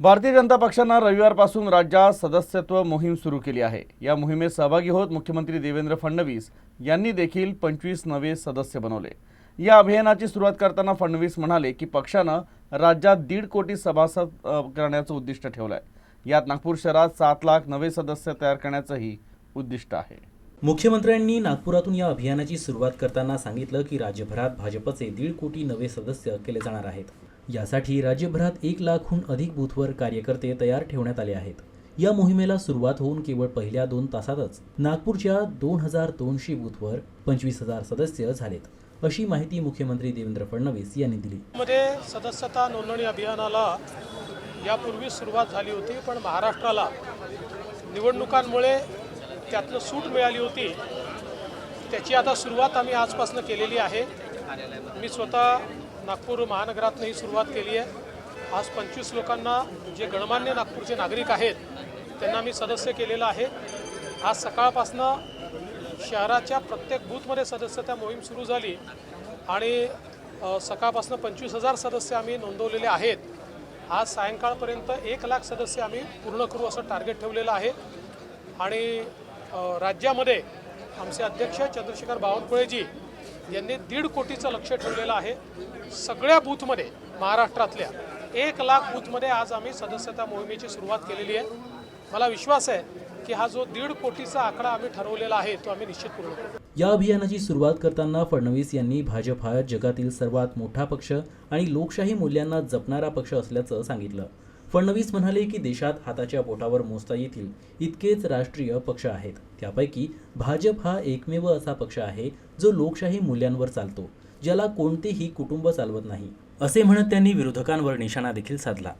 भारतीय जनता पक्षानं रविवारपासून राज्यात सदस्यत्व मोहीम सुरू केली आहे. या मोहिमेत सहभागी होत मुख्यमंत्री देवेंद्र फडणवीस यांनी देखील पंचवीस नवे सदस्य बनवले. या अभियानाची सुरुवात करताना फडणवीस म्हणाले की पक्षानं राज्यात दीड कोटी सभासद करण्याचं उद्दिष्ट ठेवलं आहे यात नागपूर शहरात सात लाख नवे सदस्य तयार करण्याचंही उद्दिष्ट आहे. मुख्यमंत्र्यांनी नागपुरातून या अभियानाची सुरुवात करताना सांगितलं की राज्यभरात भाजपचे दीड कोटी नवे सदस्य केले जाणार आहेत. यासाठी राज्यभरात एक लाखहून अधिक बूथवर कार्यकर्ते तयार ठेवण्यात आले आहेत. या मोहिमेला सुरुवात होऊन केवळ पहिल्या दोन तासातच नागपूरच्या दोन हजार दोनशे बूथवर पंचवीस हजार सदस्य झालेत अशी माहिती मुख्यमंत्री देवेंद्र फडणवीस यांनी दिली. मध्ये सदस्यता नोंदणी अभियानाला यापूर्वी सुरुवात झाली होती पण महाराष्ट्राला निवडणुकांमुळे त्यातलं सूट मिळाली होती. त्याची आता सुरुवात आम्ही आजपासून केलेली आहे. मी स्वतः नागपूर महानगरातनं ही सुरुवात केली आहे. आज पंचवीस लोकांना जे गणमान्य नागपूरचे नागरिक आहेत त्यांना मी सदस्य केलेलं आहे. आज सकाळपासनं शहराच्या प्रत्येक बूथमध्ये सदस्यता मोहीम सुरू झाली आणि सकाळपासनं सकाळपासून पंचवीस हजार सदस्य आम्ही नोंदवलेले आहेत. आज सायंकाळपर्यंत एक लाख सदस्य आम्ही पूर्ण करू असं टार्गेट ठेवलेलं आहे. आणि राज्यामध्ये आमचे अध्यक्ष चंद्रशेखर बावनकुळेजी यांनी दीड कोटीचं लक्ष ठेवलेलं आहे. सगळ्या बूथमध्ये महाराष्ट्रातल्या एक लाख बूथमध्ये आज आम्ही सदस्यता मोहिमेची सुरुवात केलेली आहे. मला विश्वास आहे की हा जो दीड कोटीचा आकडा आम्ही ठरवलेला आहे तो आम्ही निश्चित पूर्ण करू या अभियानाची सुरुवात करताना फडणवीस यांनी भाजप हा जगातील सर्वात मोठा पक्ष आणि लोकशाही मूल्यांना जपणारा पक्ष असल्याचं सांगितलं. फडणवीस म्हणाले की देशात हाताच्या बोटावर मोजता येतील इतकेच राष्ट्रीय पक्ष आहेत. त्यापैकी भाजप हा एकमेव असा पक्ष आहे जो लोकशाही मूल्यांवर चालतो ज्याला कोणतेही कुटुंब चालवत नाही असे म्हणत त्यांनी विरोधकांवर निशाणा देखील साधला.